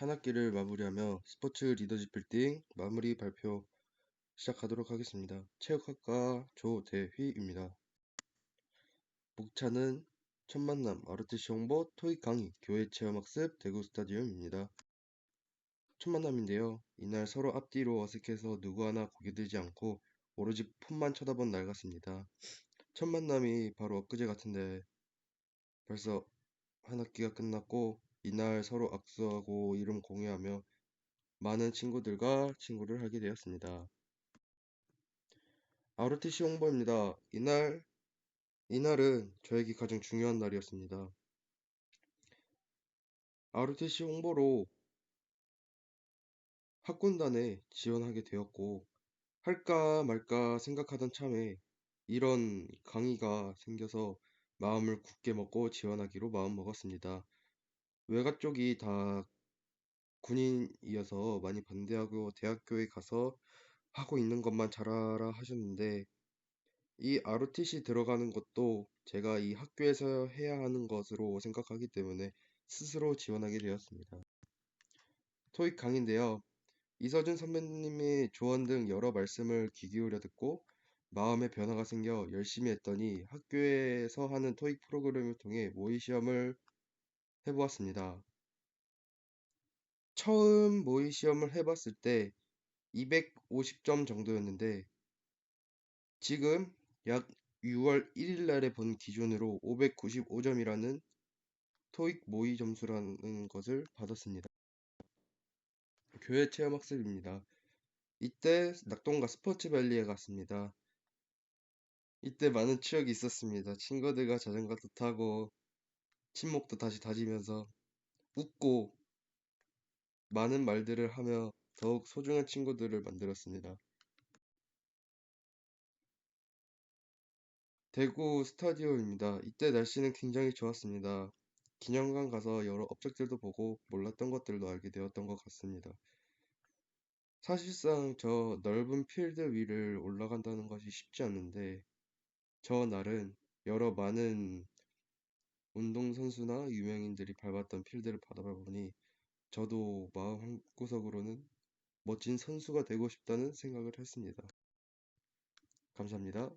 한 학기를 마무리하며 스포츠 리더십 빌딩 마무리 발표 시작하도록 하겠습니다. 체육학과 조대휘입니다. 목차는 첫 만남 ROTC 홍보 토익 강의 교회 체험학습 대구 스타디움입니다. 첫 만남인데요. 이날 서로 앞뒤로 어색해서 누구 하나 고개 들지 않고 오로지 폰만 쳐다본 날 같습니다. 첫 만남이 바로 엊그제 같은데 벌써 한 학기가 끝났고 이날 서로 악수하고 이름 공유하며 많은 친구들과 친구를 하게 되었습니다. ROTC 홍보입니다. 이날 이날은 저에게 가장 중요한 날이었습니다. ROTC 홍보로 학군단에 지원하게 되었고 할까 말까 생각하던 참에 이런 강의가 생겨서 마음을 굳게 먹고 지원하기로 마음먹었습니다. 외가 쪽이 다 군인이어서 많이 반대하고 대학교에 가서 하고 있는 것만 잘하라 하셨는데 이 ROTC 들어가는 것도 제가 이 학교에서 해야 하는 것으로 생각하기 때문에 스스로 지원하게 되었습니다. 토익 강의인데요. 이서준 선배님의 조언 등 여러 말씀을 귀 기울여 듣고 마음의 변화가 생겨 열심히 했더니 학교에서 하는 토익 프로그램을 통해 모의 시험을 해보았습니다. 처음 모의 시험을 해봤을 때 250점 정도였는데 지금 약 6월 1일 날에 본 기준으로 595점이라는 토익 모의 점수라는 것을 받았습니다. 교회 체험 학습입니다. 이때 낙동과 스포츠밸리에 갔습니다. 이때 많은 추억이 있었습니다. 친구들과 자전거도 타고 친목도 다시 다지면서 웃고 많은 말들을 하며 더욱 소중한 친구들을 만들었습니다. 대구 스타디움입니다. 이때 날씨는 굉장히 좋았습니다. 기념관 가서 여러 업적들도 보고 몰랐던 것들도 알게 되었던 것 같습니다. 사실상 저 넓은 필드 위를 올라간다는 것이 쉽지 않은데 저 날은 여러 많은 운동선수나 유명인들이 밟았던 필드를 바라보니 저도 마음 한구석으로는 멋진 선수가 되고 싶다는 생각을 했습니다. 감사합니다.